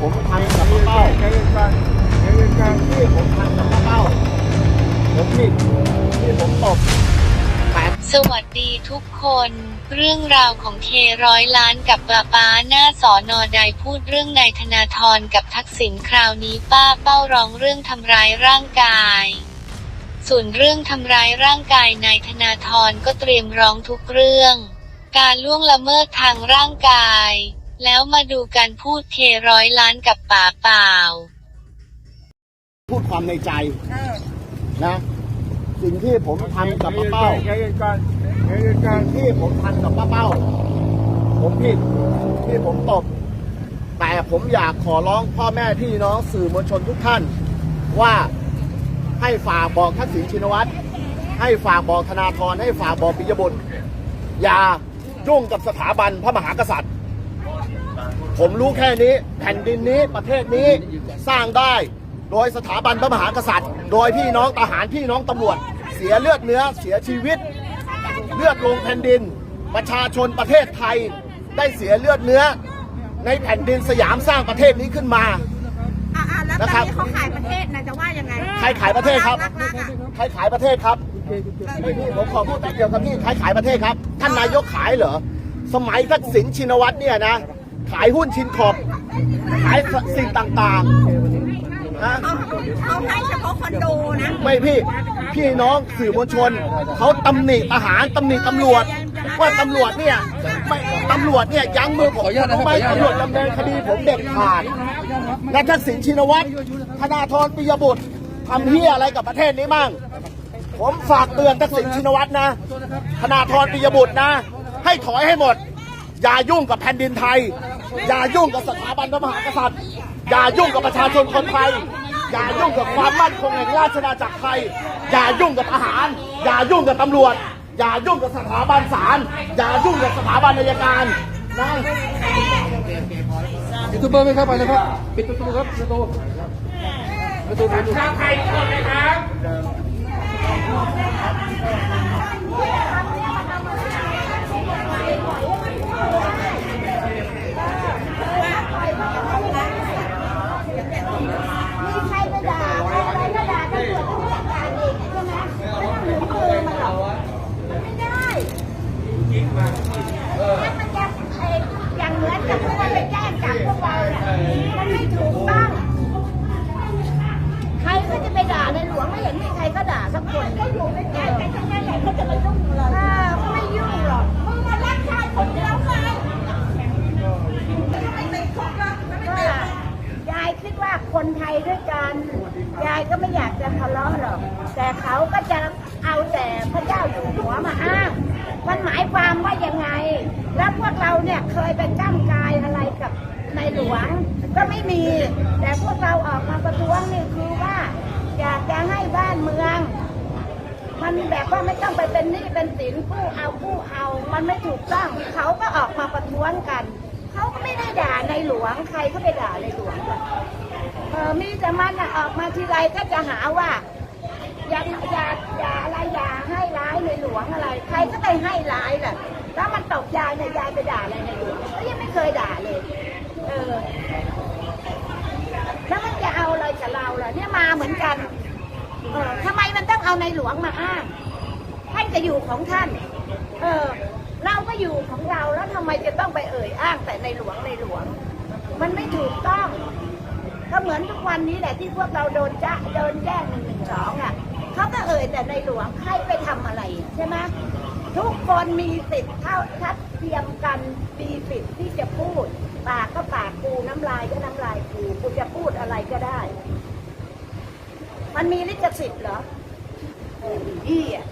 ผมทำกับป้าเป้าเย็นก่อนใจเย็นก่อนที่ผมทำกับเป้าผมผิดที่ผมตบสวัสดีทุกคน เรื่องราวของเคร้อยล้านกับป้าป้าหน้าสอนอใดพูดเรื่องนายธนาธรกับทักษิณคราวนี้ป้าเป้าร้องเรื่องทำร้ายร่างกาย ส่วนเรื่องทำร้ายร่างกายนายธนาธรก็เตรียมร้องทุกเรื่อง การล่วงละเมิดทางร่างกาย แล้วมาดูการพูดเคร้อยล้านกับป๋าเปล่า พูดความในใจนะ สิ่งที่ผมทำกับป้าเป้าใจเย็นก่อนใจเย็นก่อนที่ผมทำกับป้าเป้า ผมผิดที่ผมตบ แต่ผมอยากขอร้องพ่อแม่พี่น้องสื่อมวลชนทุกท่าน ว่าให้ฝากบอกทักษิณชินวัตรให้ฝากบอกธนาธรให้ฝากบอกปิยบุตรอย่ายุ่งกับสถาบันพระมหากษัตริย์ ผมรู้แค่นี้แผ่นดินนี้ประเทศนี้สร้างได้โดยสถาบันพระมหากษัตริย์ โดยพี่น้องทหารพี่น้องตำรวจ เสียเลือดเนื้อเสียชีวิต เลือดลงแผ่นดิน ประชาชนประเทศไทยได้เสียเลือดเนื้อ ในแผ่นดินสยามสร้างประเทศนี้ขึ้นมาอ่าแล้วตนะอนครับนี้เขาขายประเทศนะจะว่ายังไงใครขายประเทศครับรักๆอะใครขายประเทศครับพี่พี่ผมขอพูดแป๊บเดียวครับพี่ใครขายประเทศครับ ท่านนายกขายเหรอสมัยทักษิณชินวัตรเนี่ยนะ ขายหุ้นชินขอบ ขายสิ่งต่างๆนะเขาเขาให้เฉพาะคอนโดนะไม่พี่พี่น้องสื่อมวลชน เขาตำหนิทหารตำหนิตำรวจ ว่าตำรวจเนี่ยไม่ตำรวจเนี่ยยั้งมือผมทำไมตำรวจดำเนินคดีผมเด็ดขาดและทักษิณชินวัตรธนาธรปิยบุตรทำเฮียอะไรกับประเทศนี้มั่งผมฝากเตือนทักษิณชินวัตรนะธนาธรปิยบุตรนะ ให้ถอยให้หมด อย่ายุ่งกับแผ่นดินไทย อย่ายุ่งกับสถาบันพระมหากษัตริย์ อย่ายุ่งกับประชาชนคนไทย อย่ายุ่งกับความมั่นคงแห่งราชนาจักรไทย อย่ายุ่งกับทหาร อย่ายุ่งกับตำรวจ อย่ายุ่งกับสถาบันศาล อย่ายุ่งกับสถาบันอัยการนะยูทูบเบอร์ไม่เข้าไปนะครับ ปิดประตูครับประตูประตูประตูมีใครไปด่าใครอะไรก็ด่าตำรวจก็ต้องด่าอีกใช่ไหมไม่ต้องหนุนมือมันหรอกมันไม่ได้ถ้ามันจะเอ่ออย่างเหมือนกับพวกมันไปแจ้งจับพวกเราเนี่ยมันไม่ถูกต้องใครก็จะไปด่าในหลวงไม่เห็นมีใครก็ด่าสักคนก็อยู่ในใจกันทั้งนั้นแหละเขาจะมายุ่งเราเขาไม่ยุ่งหรอกมึงมารักชายคนเดียวไง ยายคิดว่าคนไทยด้วยกัน ยายก็ไม่อยากจะเลาะหรอก แต่เขาก็จะเอาแต่พระเจ้าอยู่หัวมาอ้าง มันหมายความว่ายังไง แล้วพวกเราเนี่ยเคยไปจ้ำกายอะไรกับในหลวง ก็ไม่มี แต่พวกเราออกมาประท้วงนี่คือว่าอยากจะให้บ้านเมือง มันแบบว่าไม่ต้องไปเป็นหนี้เป็นสินกู้เอากู้เอา มันไม่ถูกต้องเขาก็ออกมาประท้วงกัน เขาก็ไม่ได้ด่าในหลวงใครก็ไปด่าในหลวงเแต่มันนะออกมาทีไรก็จะหาว่า อย่าอย่าอย่าอะไรอย่าให้ร้ายในหลวงอะไร ใครก็ไปให้ร้ายแหละแล้วมันตกยายเนี่ยยายไปด่าอะไรในหลวงก็ยังไม่เคยด่าเลย เออ แล้วมันจะเอาอะไรกับเราล่ะเนี่ยมาเหมือนกัน เออทำไมมันต้องเอาในหลวงมาอ้างท่านจะอยู่ของท่าน เออ เราก็อยู่ของเราแล้วทำไมจะต้องไปเอ่ยอ้างแต่ในหลวงในหลวง มันไม่ถูกต้อง ก็เหมือนทุกวันนี้แหละที่พวกเราโดนจ้าโดนแจ้งหนึ่งหนึ่งสองอะเขาก็เอ่ยแต่ในหลวงใครไปทำอะไรใช่ไหมทุกคนมีสิทธิ์เท่าทัดเทียมกันมีสิทธิ์ที่จะพูด ปากก็ปากกูน้ำลายก็น้ำลายกูกูจะพูดอะไรก็ได้ มันมีลิขสิทธิ์เหรอเอออีอะ